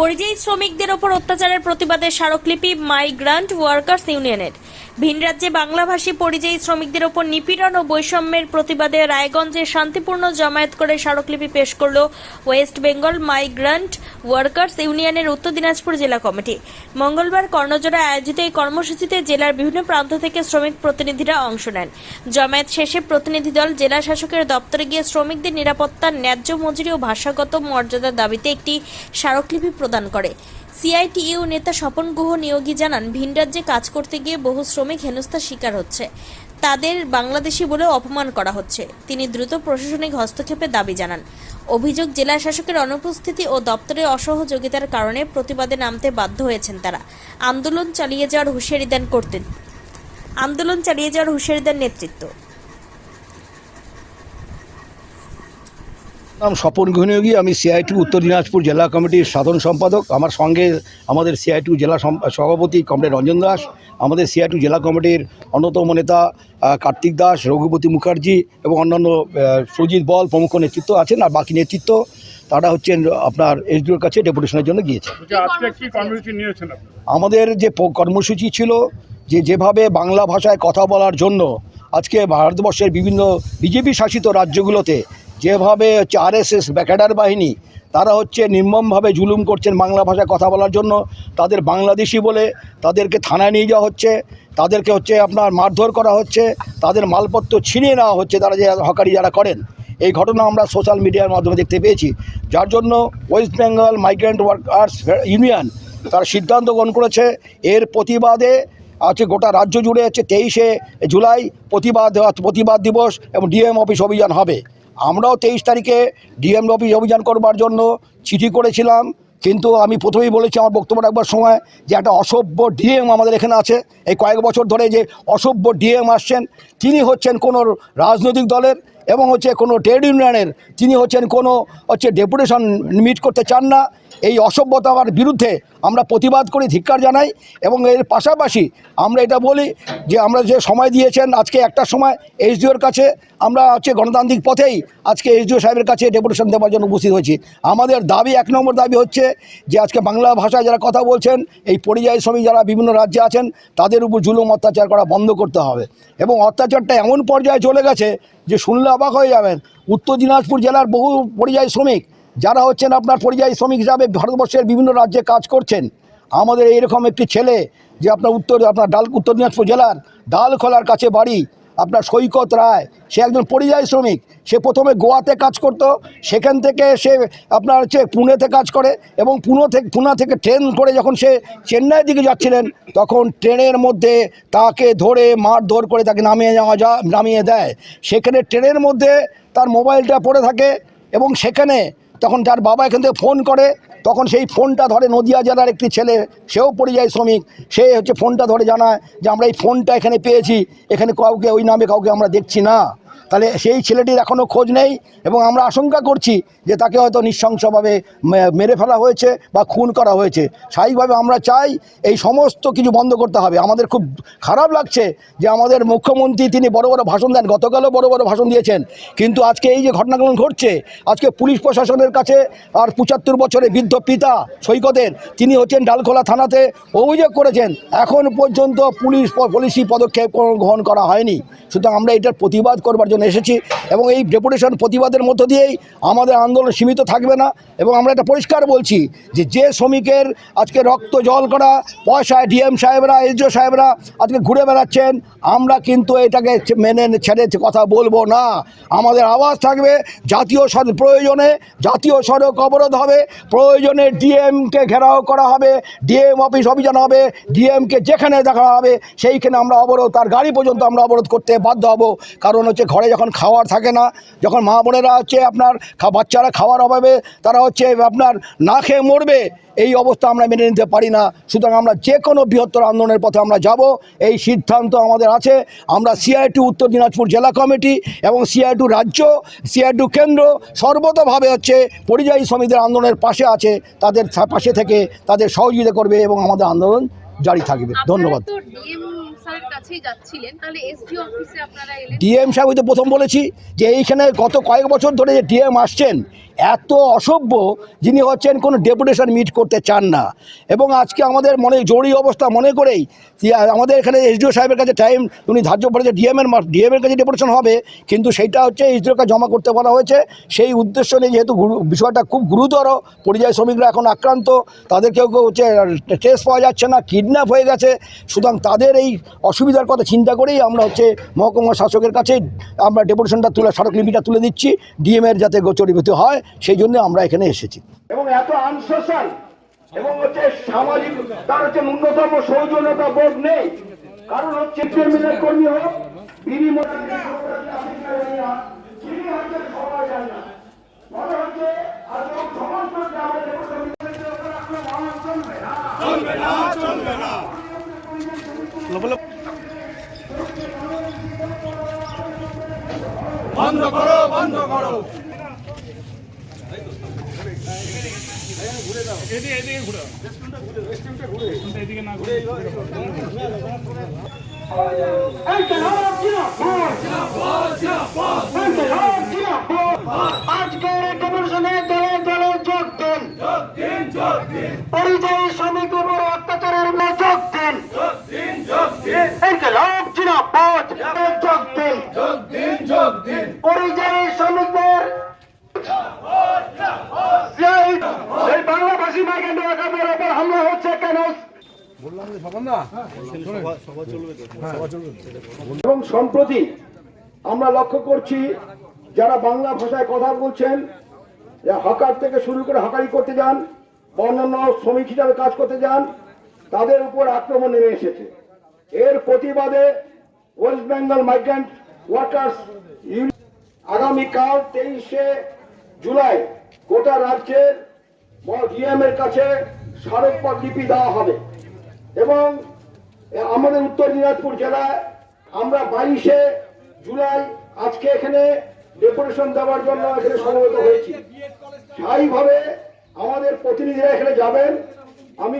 পরিযায়ী শ্রমিকদের ওপর অত্যাচারের প্রতিবাদে স্মারকলিপি মাইগ্রান্ট ওয়ার্কার্স ইউনিয়নের। ভিন রাজ্যে বাংলাভাষী পরিযায়ী শ্রমিকদের ওপর নিপীড়ন ও বৈষম্যের প্রতিবাদে রায়গঞ্জে শান্তিপূর্ণ জমায়েত করে স্মারকলিপি পেশ করল ওয়েস্ট বেঙ্গল মাইগ্রান্ট ওয়ার্কার্স ইউনিয়নের উত্তর দিনাজপুর জেলা কমিটি। মঙ্গলবার কর্ণজোড়া আয়োজিত এই কর্মসূচিতে জেলার বিভিন্ন প্রান্ত থেকে শ্রমিক প্রতিনিধিরা অংশ নেন। জমায়েত শেষে প্রতিনিধি দল জেলা শাসকের দপ্তরে গিয়ে শ্রমিকদের নিরাপত্তা ন্যায্য মজুরি ও ভাষাগত মর্যাদার দাবিতে একটি স্মারকলিপি প্রদান করে। সিআইটিইউ নেতা স্বপন গুহ নিয়োগী জানান, ভিন রাজ্যে কাজ করতে গিয়ে বহু শ্রমিক হেনস্থার শিকার হচ্ছে। তাদের বাংলাদেশি বলেও অপমান করা হচ্ছে। তিনি দ্রুত প্রশাসনিক হস্তক্ষেপে দাবি জানান। অভিযোগ জেলা শাসকের অনুপস্থিতি ও দপ্তরের অসহযোগিতার কারণে প্রতিবাদে নামতে বাধ্য হয়েছেন তারা। আন্দোলন চালিয়ে যাওয়ার হুঁশিয়ারি দেন করতেন আন্দোলন চালিয়ে যাওয়ার হুঁশিয়ারি দেন নেতৃত্ব। নাম স্বপন ঘনিয়োগী আমি সিআইটি উত্তর দিনাজপুর জেলা কমিটির সাধারণ সম্পাদক। আমার সঙ্গে আমাদের সিআইটি জেলা সভাপতি কমরেড রঞ্জন দাস আমাদের সিআইটি জেলা কমিটির অন্যতম নেতা কার্তিক দাস রঘুপতি মুখার্জি এবং অন্যান্য সুজিত বল প্রমুখ নেতৃত্ব আছেন আর বাকি নেতৃত্ব তারা হচ্ছেন আপনার এসডিওর কাছে ডেপুটেশনের জন্য গিয়েছে আমাদের যে কর্মসূচি ছিল যে যেভাবে বাংলা ভাষায় কথা বলার জন্য আজকে ভারতবর্ষের বিভিন্ন বিজেপি শাসিত রাজ্যগুলোতে যেভাবে হচ্ছে আরএসএস ক্যাডার বাহিনী, তারা হচ্ছে নির্মমভাবে জুলুম করছেন বাংলা ভাষায় কথা বলার জন্য। তাদের বাংলাদেশি বলে তাদেরকে থানায় নিয়ে যাওয়া হচ্ছে, তাদেরকে হচ্ছে আপনার মারধর করা হচ্ছে, তাদের মালপত্র ছিনিয়ে নেওয়া হচ্ছে তারা যে হকারি যারা করেন। এই ঘটনা আমরা সোশ্যাল মিডিয়ার মাধ্যমে দেখতে পেয়েছি। যার জন্য West Bengal migrant workers union তারা সিদ্ধান্ত গ্রহণ করেছে। এর প্রতিবাদে আছে গোটা রাজ্য জুড়ে হচ্ছে তেইশে জুলাই প্রতিবাদ প্রতিবাদ দিবস এবং ডিএম অফিস অভিযান হবে। আমরাও তেইশ তারিখে ডিএম অফিস অভিযান করবার জন্য চিঠি করেছিলাম। কিন্তু আমি প্রথমেই বলেছি আমার বক্তব্য রাখবার সময় যে একটা অসভ্য ডিএম আমাদের এখানে আছে। এই কয়েক বছর ধরে যে অসভ্য ডিএম আসছেন, তিনি হচ্ছেন কোনো রাজনৈতিক দলের এবং হচ্ছে কোনো ট্রেড ইউনিয়নের তিনি হচ্ছেন কোনো হচ্ছে ডেপুটেশন মিট করতে চান না, এই অসভ্যতার বিরুদ্ধে আমরা প্রতিবাদ করি, ধিক্কার জানাই এবং এর পাশাপাশি আমরা এটা বলি যে আমরা যে সময় দিয়েছেন আজকে একটা সময় এইচডিওর কাছে, আমরা হচ্ছে গণতান্ত্রিক পথেই আজকে এইচডিও সাহেবের কাছে ডেপুটেশন দেওয়ার জন্য উপস্থিত হয়েছি। আমাদের দাবি, এক নম্বর দাবি হচ্ছে যে আজকে বাংলা ভাষায় যারা কথা বলছেন, এই পরিযায়ী শ্রমিক যারা বিভিন্ন রাজ্যে আছেন, তাদের উপর জুলুম অত্যাচার করা বন্ধ করতে হবে। এবং অত্যাচারটা এমন পর্যায়ে চলে গেছে যে শুনলে অবাক হয়ে যাবেন। উত্তর দিনাজপুর জেলার বহু পরিযায়ী শ্রমিক, যারা হচ্ছেন আপনার পরিযায়ী শ্রমিক হিসাবে ভারতবর্ষের বিভিন্ন রাজ্যে কাজ করছেন। আমাদের এইরকম একটি ছেলে যে আপনার উত্তর, আপনার ডাল, উত্তর দিনাজপুর জেলার ডালখোলার কাছে বাড়ি আপনার সৈকত রায়, সে একজন পরিযায়ী শ্রমিক, সে প্রথমে গোয়াতে কাজ করত, সেখান থেকে সে আপনার হচ্ছে পুনেতে কাজ করে এবং পুনো থেকে, পুনা থেকে ট্রেন করে যখন সে চেন্নাইয়ের দিকে যাচ্ছিলেন, তখন ট্রেনের মধ্যে তাকে ধরে মারধর করে তাকে নামিয়ে যাওয়া যা, নামিয়ে দেয়। সেখানে ট্রেনের মধ্যে তার মোবাইলটা পড়ে থাকে এবং সেখানে তখন তার বাবা এখান থেকে ফোন করে তখন সেই ফোনটা ধরে নদিয়া জেলার একটি ছেলে, সেও পরিযায়ী শ্রমিক, সে হচ্ছে ফোনটা ধরে জানায় যে আমরা এই ফোনটা এখানে পেয়েছি, এখানে কাউকে, ওই নামে কাউকে আমরা দেখছি না। তাহলে সেই ছেলেটির এখনও খোঁজ নেই এবং আমরা আশঙ্কা করছি যে তাকে হয়তো নৃশংসভাবে মেরে ফেলা হয়েছে বা খুন করা হয়েছে। স্বাভাবিকভাবে আমরা চাই এই সমস্ত কিছু বন্ধ করতে হবে। আমাদের খুব খারাপ লাগছে যে আমাদের মুখ্যমন্ত্রী তিনি বড় বড় ভাষণ দেন। গতকালও বড় বড় ভাষণ দিয়েছেন। কিন্তু আজকে এই যে ঘটনাগুলো ঘটছে, আজকে পুলিশ প্রশাসনের কাছে আর পঁচাত্তর বছরে বৃদ্ধ পিতা সৈকতের, তিনি হচ্ছেন ডালখোলা থানাতে অভিযোগ করেছেন। এখন পর্যন্ত পুলিশ প- পুলিশি পদক্ষেপ গ্রহণ করা হয়নি। সুতরাং আমরা এটার প্রতিবাদ করবার জন্য এসেছি এবং এই ডেপুটেশন প্রতিবাদের মধ্য দিয়েই আমাদের আন্দোলন সীমিত থাকবে না এবং আমরা এটা পরিষ্কার বলছি যে যে শ্রমিকের আজকে রক্ত জল করা, পয়সায় ডিএম সাহেবরা এসডিও সাহেবরা আজকে ঘুরে বেড়াচ্ছেন, আমরা কিন্তু এটাকে মেনে ছেড়ে কথা বলব না। আমাদের আওয়াজ থাকবে জাতীয় প্রয়োজনে, জাতীয় সড়ক অবরোধ হবে, প্রয়োজনে ডিএমকে ঘেরাও করা হবে, ডিএম অফিস অভিযান হবে, ডিএমকে যেখানে দেখা হবে সেইখানে আমরা অবরোধ, তার গাড়ি পর্যন্ত আমরা অবরোধ করতে বাধ্য হব। কারণ হচ্ছে ঘরে যখন খাওয়ার থাকে না যখন মা বোনেরা হচ্ছে আপনার বাচ্চারা খাওয়ার অভাবে তারা হচ্ছে আপনার না খেয়ে মরবে এই অবস্থা আমরা মেনে নিতে পারি না। সুতরাং আমরা যে কোনো বৃহত্তর আন্দোলনের পথে আমরা যাব এই সিদ্ধান্ত আমাদের আছে। আমরা সিআইটু উত্তর দিনাজপুর জেলা কমিটি এবং সিআইটু রাজ্য সিআইটু কেন্দ্র সর্বতভাবে হচ্ছে পরিযায়ী শ্রমিকদের আন্দোলনের পাশে আছে তাদের পাশে থেকে তাদের সহযোগিতা করবে এবং আমাদের আন্দোলন জারি থাকবে। ধন্যবাদ। ডিএম সাহেব প্রথম বলেছি যে এইখানে গত কয়েক বছর ধরে যে ডিএম আসছেন এত অসভ্য যিনি হচ্ছেন কোনো ডেপুটেশন মিট করতে চান না। এবং আজকে আমাদের মনে জরুরি অবস্থা মনে করেই আমাদের এখানে এসডিও সাহেবের কাছে টাইম উনি ধার্য করেছে ডিএমের ডিএমের কাছে ডেপুটেশন হবে, কিন্তু সেইটা হচ্ছে এসডিওকে জমা করতে বলা হয়েছে। সেই উদ্দেশ্য নিয়ে যেহেতু বিষয়টা খুব গুরুতর, পরিযায়ী শ্রমিকরা এখন আক্রান্ত, তাদের কেউ কেউ হচ্ছে টেস্ট পাওয়া যাচ্ছে না কিডন্যাপ হয়ে গেছে। সুতরাং তাদের এই অসুবিধার কথা চিন্তা করেই আমরা হচ্ছে মহকুমা শাসকের কাছে আমরা ডেপুটেশনটা তুলে, স্মারকলিপিটা তুলে দিচ্ছি ডিএমের যাতে গোচরীভূত হয়। সেই জন্য আমরা এখানে এসেছি। এবং এত আনসোশাল এবং হচ্ছে সামাজিক তার হচ্ছে ন্যূনতম সৌজন্যতা বোধ নেই। কারণ হচ্ছে ক্রিমিনাল কর্মী হোক বিড়ি মোটর মনে হচ্ছে আজকে সমস্ত গ্রামের এদিকে এদিকে ঘুরে এদিকে না ঘুরে আজকের কমিশনে দলে দলে যোগ দেন পরিযায়ী শ্রমিক উপর অত্যাচারের যোগ দেন ইনকলাব জিন্দাবাদ যোগ দেন পরিযায়ী শ্রমিকদের এই- এই বাংলাভাষী মাইগ্রেন্ট ওয়ার্কারদের উপর হামলা হচ্ছে কেন? এবং সম্প্রতি আমরা লক্ষ্য করছি যারা বাংলা ভাষায় কথা বলছেন হকার থেকে শুরু করে হকারি করতে যান বা অন্যান্য শ্রমিক হিসাবে কাজ করতে যান তাদের উপর আক্রমণ নেমে এসেছে। এর প্রতিবাদে West Bengal migrant workers union আগামীকাল তেইশে জুলাই গোটা রাজ্যের ডিএম এর কাছে স্মারকপদ লিপি দেওয়া হবে। এবং আমাদের উত্তর দিনাজপুর জেলায় আমরা বাইশে জুলাই আজকে এখানে ডেপুটেশন দেওয়ার জন্য এখানে সমবেত হয়েছি। স্থায়ীভাবে আমাদের প্রতিনিধিরা এখানে যাবেন। আমি